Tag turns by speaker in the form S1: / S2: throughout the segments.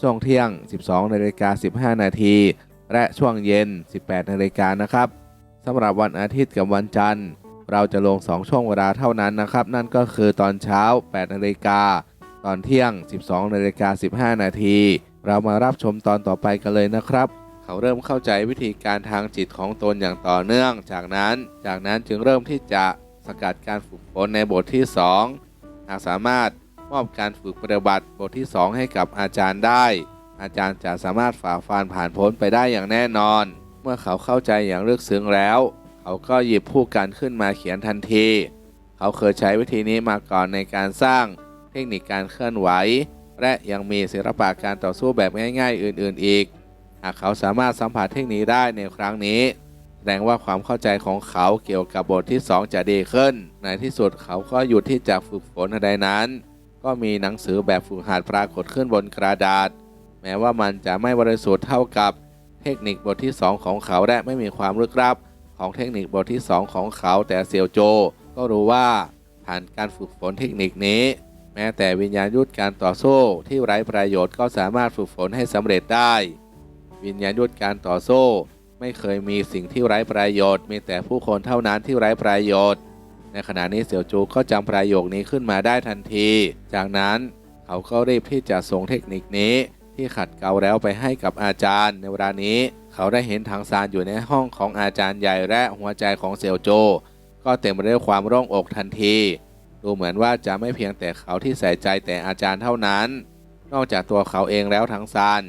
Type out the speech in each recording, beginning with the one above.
S1: ช่วงเที่ยง 12นาฬิกา15 นาที และช่วงเย็น 18นาฬิกานะครับสำหรับวันอาทิตย์กับวันจันทร์ เราจะลง 2 ช่วงเวลาเท่านั้นนะครับ นั่นก็คือตอนเช้า 8นาฬิกาตอนเที่ยง 12นาฬิกา15 นาที เรามารับชมตอนต่อไปกันเลยนะครับ เขาเริ่มเข้าใจวิธีการทางจิตของตนอย่างต่อเนื่อง จากนั้น จากนั้นจึงเริ่มที่จะสกัดการฝึกฝนในบทที่ 2 หากสามารถ อบการฝึกปฏิบัติบทที่ 2 ให้กับอาจารย์ได้ อาจารย์จะสามารถฝ่าฟันผ่านพ้นไปได้อย่างแน่นอน เมื่อเขาเข้าใจอย่างลึกซึ้งแล้ว เขาก็หยิบผู้กันขึ้นมาเขียนทันที เขาเคยใช้วิธีนี้มาก่อนในการสร้างเทคนิคการเคลื่อนไหว และยังมีศิลปะการต่อสู้แบบง่าย ๆ อื่น ๆ อีก หากเขาสามารถสัมผัสเทคนิคได้ในครั้งนี้แสดงว่าความเข้าใจของเขาเกี่ยวกับบทที่ 2 จะดีขึ้น ในที่สุดเขาก็หยุดที่จะฝึกฝนใดนั้น ก็มีหนังสือแบบฝึกหัดปรากฏขึ้นบนกระดาษ แม้ว่ามันจะไม่บริสุทธิ์เท่ากับเทคนิคบทที่ 2 ของเขาและไม่มีความลึกลับของเทคนิคบทที่ 2 ของเขาแต่เซียวโจ ก็รู้ว่าผ่านการฝึกฝนเทคนิคนี้ แม้แต่วิญญาณยุทธการต่อสู้ที่ไร้ประโยชน์ก็สามารถฝึกฝนให้สำเร็จได้ วิญญาณยุทธการต่อสู้ ไม่เคยมีสิ่งที่ไร้ประโยชน์ มีแต่ผู้คนเท่านั้นที่ไร้ประโยชน์ ในขณะนี้เสี่ยวจูก็จำประโยคนี้ขึ้นมาได้ทันที จากนั้นเขาก็รีบที่จะส่งเทคนิคนี้ที่ขัดเกลาแล้วไปให้กับอาจารย์ ในเวลานี้ เขาได้เห็นถังซานอยู่ในห้องของอาจารย์ใหญ่และหัวใจของเสี่ยวโจ ก็เต็มไปด้วยความร่งอกทันที ดูเหมือนว่าจะไม่เพียงแต่เขาที่ใส่ใจแต่อาจารย์เท่านั้น นอกจากตัวเขาเองแล้วถังซาน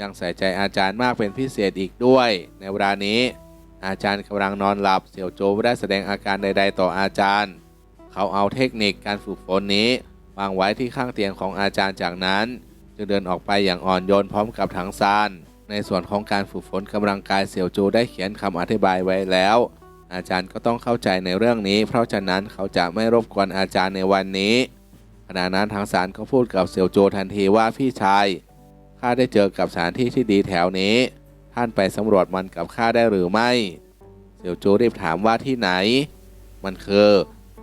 S1: ยังใส่ใจอาจารย์มากเป็นพิเศษอีกด้วย ในเวลานี้ อาจารย์กำลังนอนหลับ เสี่ยวโจไม่ได้แสดงอาการใดๆต่ออาจารย์ เขาเอาเทคนิคการฝึกฝนนี้วางไว้ที่ข้างเตียงของอาจารย์จากนั้น จึงเดินออกไปอย่างอ่อนโยนพร้อมกับถังซานในส่วนของการฝึกฝนกำลังกายเสี่ยวโจได้เขียนคำอธิบายไว้แล้ว อาจารย์ก็ต้องเข้าใจในเรื่องนี้ เพราะฉะนั้นเขาจะไม่รบกวนอาจารย์ในวันนี้ขณะนั้นถังซานก็พูดกับเสี่ยวโจทันทีว่าพี่ชายข้าได้เจอกับสถานที่ที่ดีแถวนี้ ท่านไปสำรวจมันกับข้าได้หรือไม่เสี่ยวจูรีบถามว่าที่ไหน มันคือ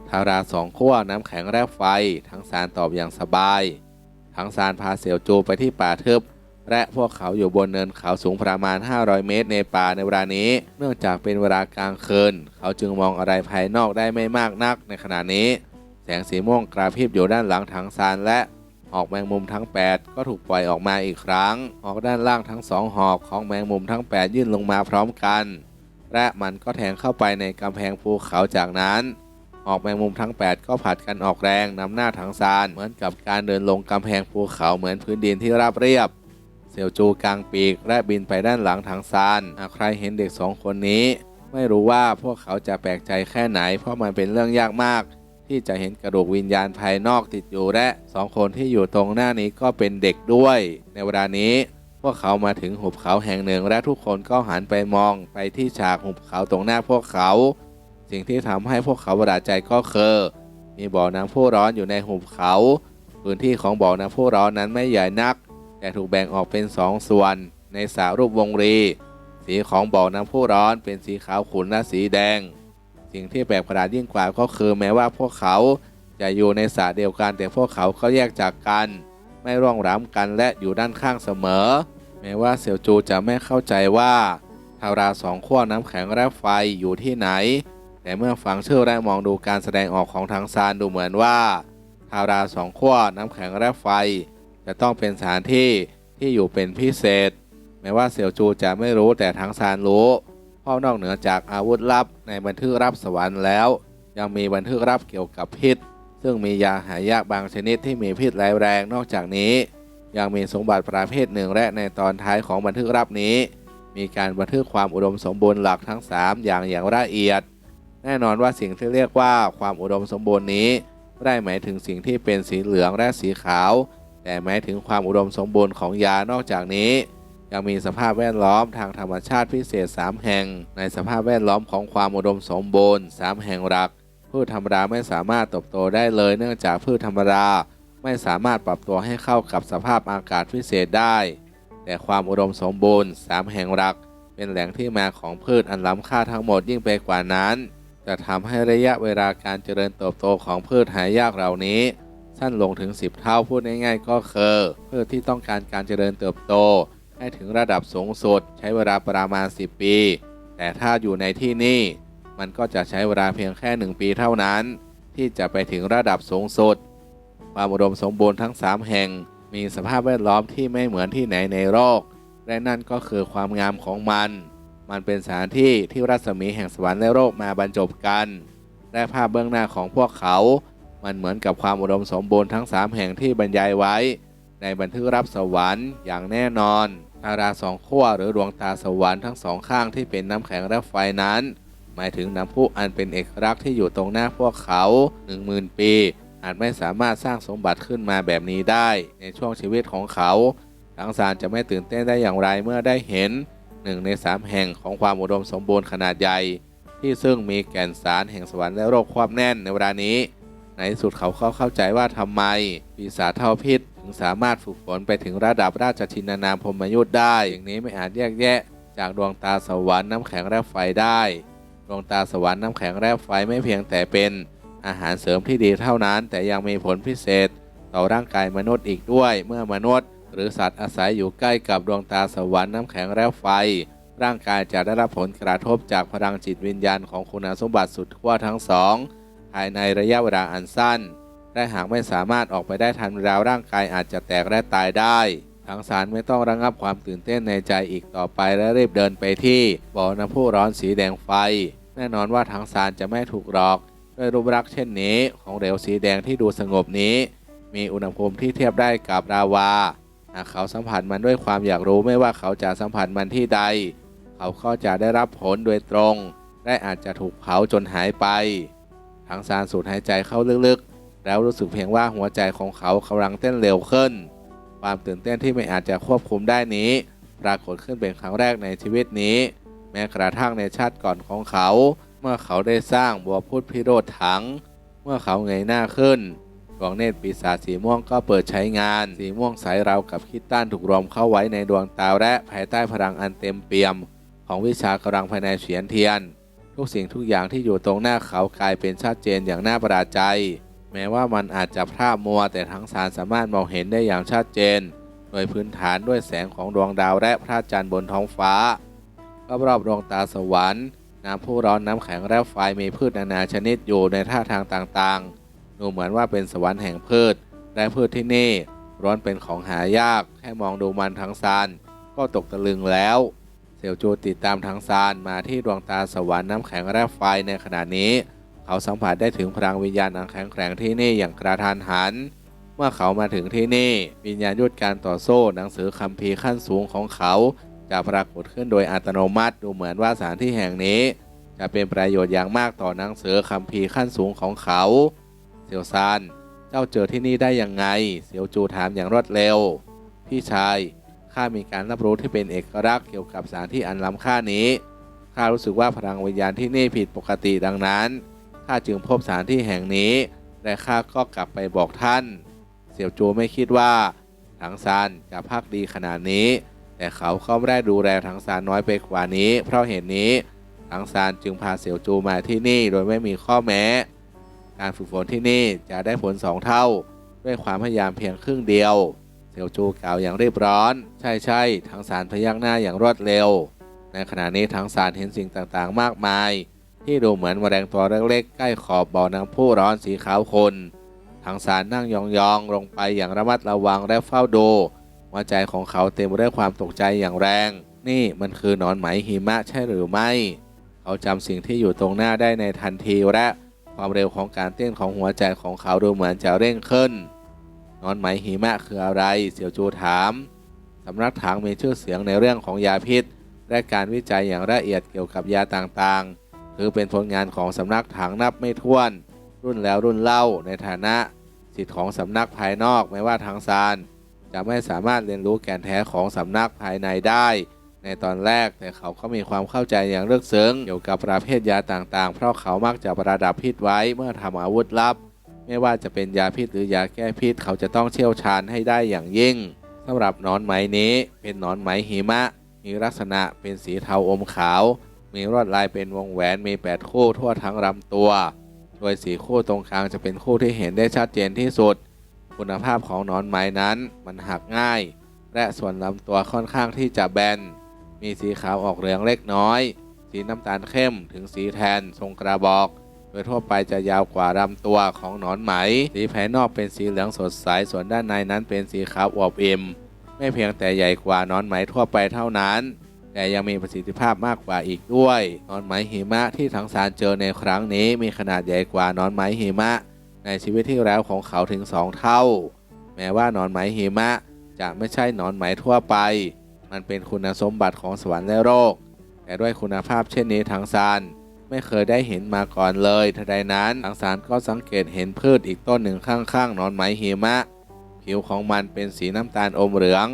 S1: ทาราสองขั้วน้ำแข็งแร่ไฟ ทั้งสารตอบอย่างสบาย ทั้งสารพาเสี่ยวจูไปที่ป่าทึบและพวกเขาอยู่บนเนินเขาสูงประมาณ 500 เมตรในป่าในเวลานี้ เนื่องจากเป็นเวลากลางคืน เขาจึงมองอะไรภายนอกได้ไม่มากนักในขณะนี้ แสงสีม่วงกระพริบอยู่ด้านหลังถังซานและ หอกแมงมุมทั้ง 8 ก็ถูกปล่อยออกมาอีกครั้ง หอกด้านล่างทั้งสองหอกของแมงมุมทั้ง 8 ยื่นลงมาพร้อมกัน และมันก็แทงเข้าไปในกำแพงภูเขาจากนั้นหอกแมงมุมทั้ง 8 ก็ผัดกันออกแรงนำหน้าถังซานเหมือนกับการเดินลงกำแพงภูเขาเหมือนพื้นดินที่ราบเรียบเซียวจูกลางปีกและบินไปด้านหลังถังซานหากใครเห็นเด็กสองคนนี้ ไม่รู้ว่าพวกเขาจะแปลกใจแค่ไหน เพราะมันเป็นเรื่องยากมาก ที่จะเห็นกระดูกวิญญาณภายนอกติดอยู่และสองคนที่อยู่ตรงหน้านี้ก็เป็นเด็กด้วย ในเวลานี้ พวกเขามาถึงหุบเขาแห่งหนึ่ง และทุกคนก็หันไปมองไปที่ฉากหุบเขาตรงหน้าพวกเขา สิ่งที่ทำให้พวกเขาประหลาดใจก็คือ มีบ่อน้ำพุร้อนอยู่ในหุบเขา พื้นที่ของบ่อน้ำพุร้อนนั้นไม่ใหญ่นัก แต่ถูกแบ่งออกเป็นสองส่วน ในสารูปวงรี สีของบ่อน้ำพุร้อนเป็นสีขาวขุ่นและสีแดง สิ่งที่แปลกประหลาดยิ่งกว่าก็คือแม้ว่าพวกเขาจะอยู่ในสระเดียวกัน แต่พวกเขาก็แยกจากกัน ไม่ร่วงร้ำกันและอยู่ด้านข้างเสมอ แม้ว่าเสี่ยวจูจะไม่เข้าใจว่าทาราสองขั้วน้ำแข็งและไฟอยู่ที่ไหน แต่เมื่อฟังชื่อและมองดูการแสดงออกของทางซานดูเหมือนว่าทาราสองขั้วน้ำแข็งและไฟ จะต้องเป็นสถานที่ที่อยู่เป็นพิเศษ แม้ว่าเสี่ยวจูจะไม่รู้แต่ทางซานรู้ ราะนอกเหนือจากอาวุธลับในบันทึกรับสวรรค์แล้ว ยังมีบันทึกรับเกี่ยวกับพิษ ซึ่งมียาหายากบางชนิดที่มีพิษร้ายแรงนอกจากนี้ ยังมีสมบัติประเภทหนึ่งและในตอนท้ายของบันทึกรับนี้ มีการบันทึกความอุดมสมบูรณ์หลักทั้ง 3 อย่างอย่างละเอียด แน่นอนว่าสิ่งที่เรียกว่าความอุดมสมบูรณ์นี้ไม่ได้หมายถึงสิ่งที่เป็นสีเหลืองและสีขาว แต่หมายถึงความอุดมสมบูรณ์ของยานอกจากนี้ ยังมีสภาพแวดล้อมทางธรรมชาติพิเศษ 3 แห่ง ในสภาพแวดล้อมของความอุดมสมบูรณ์ 3 แห่งหลัก พืชธรรมดาไม่สามารถเติบโตได้เลยเนื่องจากพืชธรรมดาไม่สามารถปรับตัวให้เข้ากับสภาพอากาศพิเศษได้ แต่ความอุดมสมบูรณ์ 3 แห่งหลัก เป็นแหล่งที่มาของพืชอันล้ำค่าทั้งหมดยิ่งไปกว่านั้น จะทำให้ระยะเวลาการเจริญเติบโตของพืชหายากเหล่านี้สั้นลงถึง 10 เท่าพูดง่ายๆก็คือพืชที่ต้องการการเจริญเติบโต ให้ถึงระดับสูงสุดใช้เวลาประมาณ 10 ปี แต่ถ้าอยู่ในที่นี่มันก็จะใช้เวลาเพียงแค่ 1 ปีเท่านั้น ที่จะไปถึงระดับสูงสุด ความอุดมสมบูรณ์ทั้ง 3 แห่ง มีสภาพแวดล้อมที่ไม่เหมือนที่ไหนในโลกและนั่นก็คือความงามของมัน มันเป็นสถานที่ที่รัศมีแห่งสวรรค์และโลกมาบรรจบกัน และภาพเบื้องหน้าของพวกเขา มันเหมือนกับความอุดมสมบูรณ์ทั้ง 3 แห่งที่บรรยายไว้ ในบันทึกรับสวรรค์อย่างแน่นอน ตาราสองขั้วหรือดวงตาสวรรค์ทั้งสองข้างที่เป็นน้ำแข็งและไฟนั้น หมายถึงน้ำพุอันเป็นเอกลักษณ์ที่อยู่ตรงหน้าพวกเขา10,000 ปี อาจไม่สามารถสร้างสมบัติขึ้นมาแบบนี้ได้ ในช่วงชีวิตของเขาทั้งสารจะไม่ตื่นเต้นได้อย่างไรเมื่อได้เห็นหนึ่งในสามแห่งของความอุดมสมบูรณ์ขนาดใหญ่ ที่ซึ่งมีแก่นสารแห่งสวรรค์และโลกความแน่นในเวลานี้ ในสุดเขาก็เข้าใจว่าทำไมปีศาจเท่าพิษ สามารถฝึกฝนไปถึงระดับราชชินานามพมยุทธ์ได้ อย่างนี้ไม่อาจแยกแยะ จากดวงตาสวรรค์น้ำแข็งและไฟได้ ดวงตาสวรรค์น้ำแข็งและไฟไม่เพียงแต่เป็นอาหารเสริมที่ดีเท่านั้น แต่ยังมีผลพิเศษ ต่อร่างกายมนุษย์อีกด้วย เมื่อมนุษย์ หรือสัตว์อาศัยอยู่ใกล้กับดวงตาสวรรค์น้ำแข็งและไฟ ร่างกายจะได้รับผลกระทบจากพลังจิตวิญญาณของคุณสมบัติสุดขั้วทั้งสองภายในระยะเวลาอันสั้น และหากไม่สามารถออกไปได้ทันเวลาร่างกายอาจจะแตกและตายได้ทั้งสารไม่ต้องระงับความตื่นเต้นในใจอีกต่อไปและรีบเดินไปที่บ่อน้ำพุร้อนสีแดงไฟ แน่นอนว่าทั้งสารจะไม่ถูกหลอก ด้วยรูปลักษณ์เช่นนี้ของเหลวสีแดงที่ดูสงบนี้ มีอุณหภูมิที่เทียบได้กับลาวาหากเขาสัมผัสมันด้วยความอยากรู้ไม่ว่าเขาจะสัมผัสมันที่ใด เขาก็จะได้รับผลโดยตรง และอาจจะถูกเผาจนหายไปทั้งซานสูดหายใจเข้าลึก แล้วรู้สึกเพียงว่าหัวใจของเขากำลังเต้นเร็วขึ้น ความตื่นเต้นที่ไม่อาจจะควบคุมได้นี้ ปรากฏขึ้นเป็นครั้งแรกในชีวิตนี้ แม้กระทั่งในชาติก่อนของเขา เมื่อเขาได้สร้างบัวพุทธพิโรธถัง เมื่อเขาเงยหน้าขึ้นดวงเนตรปีศาจสีม่วงก็เปิดใช้งาน สีม่วงใสราวกับคิดต้านถูกรวมเข้าไว้ในดวงตาและภายใต้พลังอันเต็มเปี่ยม ของวิชากำลังภายในเฉียนเทียน ทุกสิ่งทุกอย่างที่อยู่ตรงหน้าเขากลายเป็นชัดเจนอย่างน่าประหลาดใจ แม้ว่ามันอาจจะพร่ามัวแต่ทั้งสารสามารถมองเห็นได้อย่างชัดเจน โดยพื้นฐานด้วยแสงของดวงดาวและพระจันทร์บนท้องฟ้ารอบๆดวงตาสวรรค์ น้ำพุร้อนน้ำแข็งและไฟมีพืชนานาชนิดอยู่ในท่าทางต่างๆ ดูเหมือนว่าเป็นสวรรค์แห่งพืช และพืชที่นี่ร้อนเป็นของหายาก แค่มองดูมันทั้งซานก็ตกตะลึงแล้วเซลจูติดตามทั้งซานมาที่ดวงตาสวรรค์น้ำแข็งและไฟในขณะนี้ เขาสัมผัสได้ถึงพลังวิญญาณอันแข็งแกร่งที่นี่อย่างกระทันหัน เมื่อเขามาถึงที่นี่ วิญญาณยุทธการต่อสู้หนังสือคัมภีร์ขั้นสูงของเขา จะปรากฏขึ้นโดยอัตโนมัติดูเหมือนว่าสถานที่แห่งนี้ จะเป็นประโยชน์อย่างมากต่อหนังสือคัมภีร์ขั้นสูงของเขา เซียวซานเจ้าเจอที่นี่ได้ยังไง เซียวจูถามอย่างรวดเร็ว พี่ชายข้ามีการรับรู้ที่เป็นเอกลักษณ์เกี่ยวกับสถานที่อันล้ำค่านี้ข้ารู้สึกว่าพลังวิญญาณที่นี่ผิดปกติดังนั้น ข้าจึงพบสถานที่แห่งนี้ และข้าก็กลับไปบอกท่าน เสี่ยวจูไม่คิดว่าถังซานจะพักดีขนาดนี้ แต่เขาก็ไม่ได้ดูแลถังซานน้อยไปกว่านี้ เพราะเหตุนี้ถังซานจึงพาเสี่ยวจูมาที่นี่โดยไม่มีข้อแม้ การฝึกฝนที่นี่จะได้ผลสองเท่า ด้วยความพยายามเพียงครึ่งเดียว เสี่ยวจูกล่าวอย่างรีบร้อน ใช่ใช่ถังซานพยักหน้าอย่างรวดเร็ว ในขณะนี้ถังซานเห็นสิ่งต่างๆ มากมาย ที่ดูเหมือนแมลงตัวเล็กๆใกล้ขอบบ่อน้ำพุร้อนสีขาวคนถังซานนั่งยองๆลงไปอย่างระมัดระวังและเฝ้าดูหัวใจของเขาเต็มไปด้วยความตกใจอย่างแรง นี่มันคือหนอนไหมหิมะใช่หรือไม่ เขาจำสิ่งที่อยู่ตรงหน้าได้ในทันทีและความเร็วของการเต้นของหัวใจของเขาดูเหมือนจะเร่งขึ้น นอนไหมหิมะคืออะไร เสี่ยวจูถาม สำนักถังมีชื่อเสียงในเรื่องของยาพิษ และการวิจัยอย่างละเอียดเกี่ยวกับยาต่าง ๆถือเป็นผลงานของสำนักถังนับไม่ถ้วน รุ่นแล้วรุ่นเล่าในฐานะสิทธิ์ของสำนักภายนอกไม่ว่าทางซานจะไม่สามารถเรียนรู้แก่นแท้ของสำนักภายในได้ ในตอนแรกแต่เขาก็มีความเข้าใจอย่างลึกซึ้งเกี่ยวกับประเภทยาต่างๆ เพราะเขามักจะประดับพิษไว้เมื่อทำอาวุธลับ ไม่ว่าจะเป็นยาพิษหรือยาแก้พิษเขาจะต้องเชี่ยวชาญให้ได้อย่างยิ่งสำหรับหนอนไหมนี้เป็นหนอนไหมหิมะ มีลักษณะเป็นสีเทาอมขาว มีลวดลายเป็นวงแหวนมี 8 คู่ทั่วทั้งลำตัว โดยสีคู่ตรงกลางจะเป็นคู่ที่เห็นได้ชัดเจนที่สุด คุณภาพของหนอนไหมนั้นมันหักง่าย และส่วนลำตัวค่อนข้างที่จะแบน มีสีขาวออกเหลืองเล็กน้อย สีน้ำตาลเข้มถึงสีแทนทรงกระบอก โดยทั่วไปจะยาวกว่าลำตัวของหนอนไหม สีภายนอกเป็นสีเหลืองสดใส ส่วนด้านในนั้นเป็นสีขาวอวบอิ่ม ไม่เพียงแต่ใหญ่กว่าหนอนไหมทั่วไปเท่านั้น แต่ยังมีประสิทธิภาพมากกว่าอีกด้วยนอนไหมหิมะที่ทั้งสารเจอในครั้งนี้มีขนาดใหญ่กว่านอนไหมหิมะ ในชีวิตที่แล้วของเขาถึงสองเท่า แม้ว่านอนไหมหิมะจะไม่ใช่นอนไหมทั่วไป มันเป็นคุณสมบัติของสวรรค์และโลกแต่ด้วยคุณภาพเช่นนี้ทางซานไม่เคยได้เห็นมาก่อนเลยทันใดนั้นทางซานก็สังเกตเห็นพืชอีกต้นหนึ่งข้างๆนอนไหมหิมะ ผิวของมันเป็นสีน้ำตาลอมเหลือง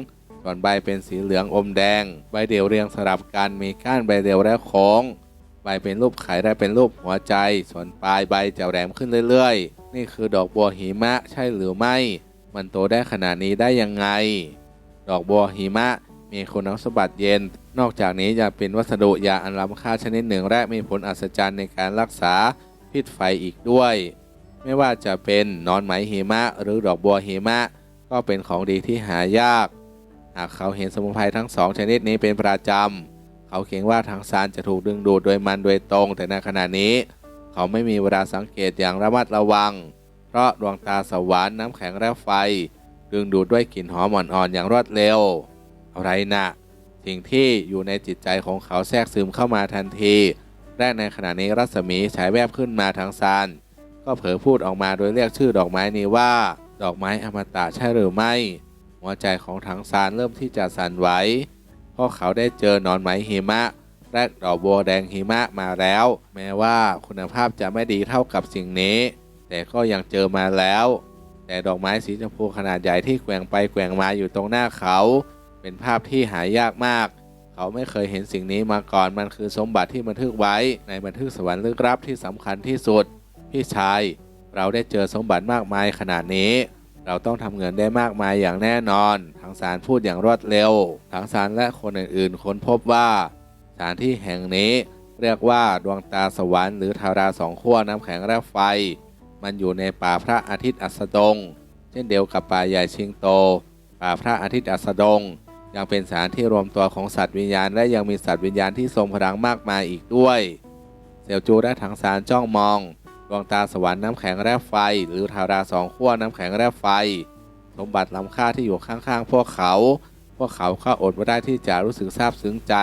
S1: ส่วนใบเป็นสีเหลืองอมแดง ใบเดียวเรียงสลับกันมีก้านใบเดียวและโค้ง ใบเป็นรูปไข่และเป็นรูปหัวใจ ส่วนปลายใบจะแหลมขึ้นเรื่อยๆ นี่คือดอกบัวหิมะใช่หรือไม่ มันโตได้ขนาดนี้ได้ยังไง ดอกบัวหิมะมีคุณสมบัติเย็น นอกจากนี้ยังเป็นวัสดุยาอันล้ำค่าชนิดหนึ่งและมีผลอัศจรรย์ในการรักษาพิษไฟอีกด้วย ไม่ว่าจะเป็นนอนไหมหิมะหรือดอกบัวหิมะ ก็เป็นของดีที่หายาก หากเขาเห็นสมุนไพรทั้งสองชนิดนี้เป็นประจำ เขาเขียนว่าทางซานจะถูกดึงดูดโดยมันโดยตรง แต่ในขณะนี้ เขาไม่มีเวลาสังเกตอย่างระมัดระวัง เพราะดวงตาสวรรค์น้ำแข็งและไฟ ดึงดูดด้วยกลิ่นหอมอ่อนๆอย่างรวดเร็ว อะไรนะสิ่งที่อยู่ในจิตใจของเขาแทรกซึมเข้ามาทันทีและในขณะนี้รัศมีฉายแวบขึ้นมาทางซานก็เผลอพูดออกมาโดยเรียกชื่อดอกไม้นี้ว่า ดอกไม้อมตะใช่หรือไม่ หัวใจของถังซานเริ่มที่จะสั่นไหวเพราะเขาได้เจอหนอนไหมหิมะและดอกบัวแดงหิมะมาแล้ว แม้ว่าคุณภาพจะไม่ดีเท่ากับสิ่งนี้ แต่ก็ยังเจอมาแล้ว แต่ดอกไม้สีชมพูขนาดใหญ่ที่แกว่งไปแกว่งมาอยู่ตรงหน้าเขา เป็นภาพที่หายากมาก เขาไม่เคยเห็นสิ่งนี้มาก่อนมันคือสมบัติที่บันทึกไว้ในบันทึกสวรรค์ลึกลับที่สำคัญที่สุด พี่ชาย เราได้เจอสมบัติมากมายขนาดนี้ เราต้องทำเงินได้มากมายอย่างแน่นอน ทางสารพูดอย่างรวดเร็ว ทางสารและคนอื่นๆ ค้นพบว่าสถานที่แห่งนี้เรียกว่าดวงตาสวรรค์หรือทาราสองขั้วน้ำแข็งและไฟ มันอยู่ในป่าพระอาทิตย์อัสดง เช่นเดียวกับป่าใหญ่ชิงโต ป่าพระอาทิตย์อัสดง ยังเป็นสถานที่รวมตัวของสัตว์วิญญาณ และยังมีสัตว์วิญญาณที่ทรงพลังมากมายอีกด้วยเซียวจูและถังสารจ้องมอง ดวงตาสวรรค์น้ำแข็งแร่ไฟ หรือทาราสองขั้วน้ำแข็งแร่ไฟ สมบัติล้ำค่าที่อยู่ข้างๆ พวกเขา พวกเขาก็อดไม่ได้ที่จะรู้สึกซาบซึ้งใจ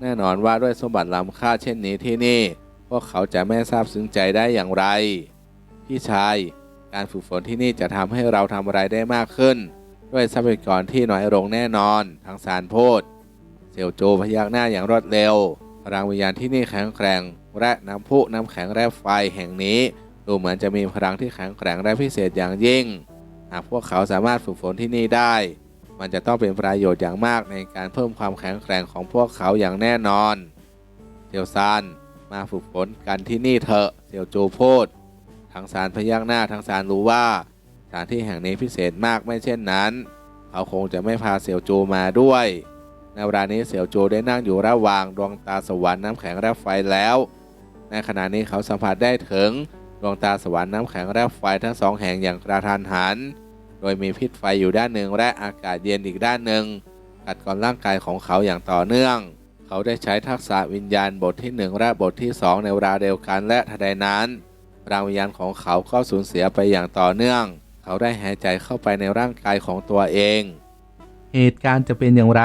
S1: แน่นอนว่าด้วยสมบัติล้ำค่าเช่นนี้ที่นี่ พวกเขาจะไม่ซาบซึ้งใจได้อย่างไร พี่ชาย การฝึกฝนที่นี่จะทำให้เราทำอะไรได้มากขึ้น ด้วยทรัพยากรที่น้อยลงแน่นอนทางสารโพดเซียวโจพยักหน้าอย่างรวดเร็ว พลังวิญญาณที่นี่แข็งแกร่งและน้ำพุน้ำแข็งและไฟแห่งนี้ ดูเหมือนจะมีพลังที่แข็งแกร่งและพิเศษอย่างยิ่ง หากพวกเขาสามารถฝึกฝนที่นี่ได้ มันจะต้องเป็นประโยชน์อย่างมากในการเพิ่มความแข็งแกร่งของพวกเขาอย่างแน่นอนเซียวซานมาฝึกฝนกันที่นี่เถอะเซียวโจพูดทางสารพยักหน้าทางสารรู้ว่าสถานที่แห่งนี้พิเศษมากไม่เช่นนั้น เขาคงจะไม่พาเสี่ยวโจมาด้วย ในเวลานี้เสี่ยวโจได้นั่งอยู่ระหว่างดวงตาสวรรค์น้ำแข็งและไฟแล้ว ในขณะนี้เขาสัมผัสได้ถึงดวงตาสวรรค์น้ำแข็งและไฟทั้งสองแห่งอย่างกระทันหัน โดยมีพิษไฟอยู่ด้านหนึ่งและอากาศเย็นอีกด้านหนึ่งกัดกร่อนร่างกายของเขาอย่างต่อเนื่อง เขาได้ใช้ทักษะวิญญาณบทที่หนึ่งและบทที่สองในเวลาเดียวกันและทันใดนั้นพลังวิญญาณของเขาก็สูญเสียไปอย่างต่อเนื่อง เขาได้หายใจเข้าไปในร่างกายของตัวเอง
S2: เหตุการณ์จะเป็นอย่างไร